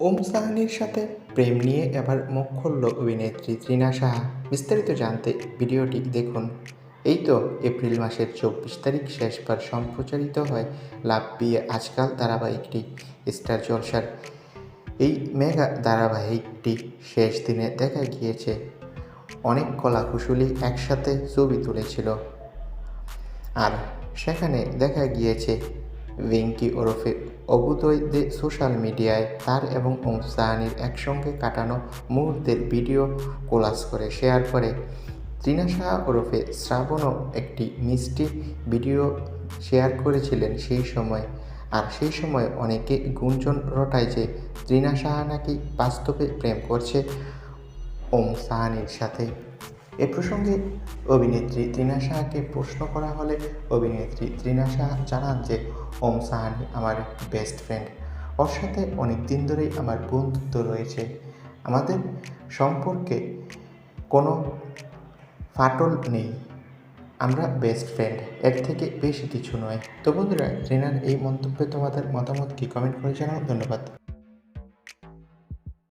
ওম সাহানির সাথে প্রেম নিয়ে এবার মুখ খুলল অভিনেত্রী ত্রিনা সাহা। বিস্তারিত জানতে ভিডিওটি দেখুন। এই তো এপ্রিল মাসের চব্বিশ তারিখ শেষবার সম্প্রচারিত হয় লাভ বিয়ে আজকাল ধারাবাহিকটি, স্টার জলসার। এই মেগা ধারাবাহিকটি শেষ দিনে দেখা গিয়েছে। অনেক কলাকুশলী একসাথে ছবি তুলেছিল। আর সেখানে দেখা গিয়েছে ভেঙ্কি ওরফে অবুদয়দের সোশ্যাল মিডিয়ায় তার এবং ওম সাহানির একসঙ্গে কাটানো মুহূর্তের ভিডিও কোলাস করে শেয়ার করে। ত্রিনা সাহা ওরফে শ্রাবণও একটি মিষ্টি ভিডিও শেয়ার করেছিলেন সেই সময়। আর সেই সময় অনেকে গুঞ্জন রটায় যে ত্রিনা সাহা নাকি বাস্তবে প্রেম করছে ওম সাহানির সাথে। এ প্রসঙ্গে অভিনেত্রী ত্রিনা সাহাকে প্রশ্ন করা হলে অভিনেত্রী ত্রিনা শাহ জানান যে, ওম সাহানি আমার বেস্ট ফ্রেন্ড ওর সাথে অনেক দিন ধরেই আমার বন্ধুত্ব রয়েছে। আমাদের সম্পর্কে কোনো ফাটল নেই। আমরা বেস্ট ফ্রেন্ড এর থেকে বেশি কিছু নয়। তো বন্ধুরা, ত্রিনার এই মন্তব্যে তোমাদের মতামত কি? কমেন্ট করে জানাও। ধন্যবাদ।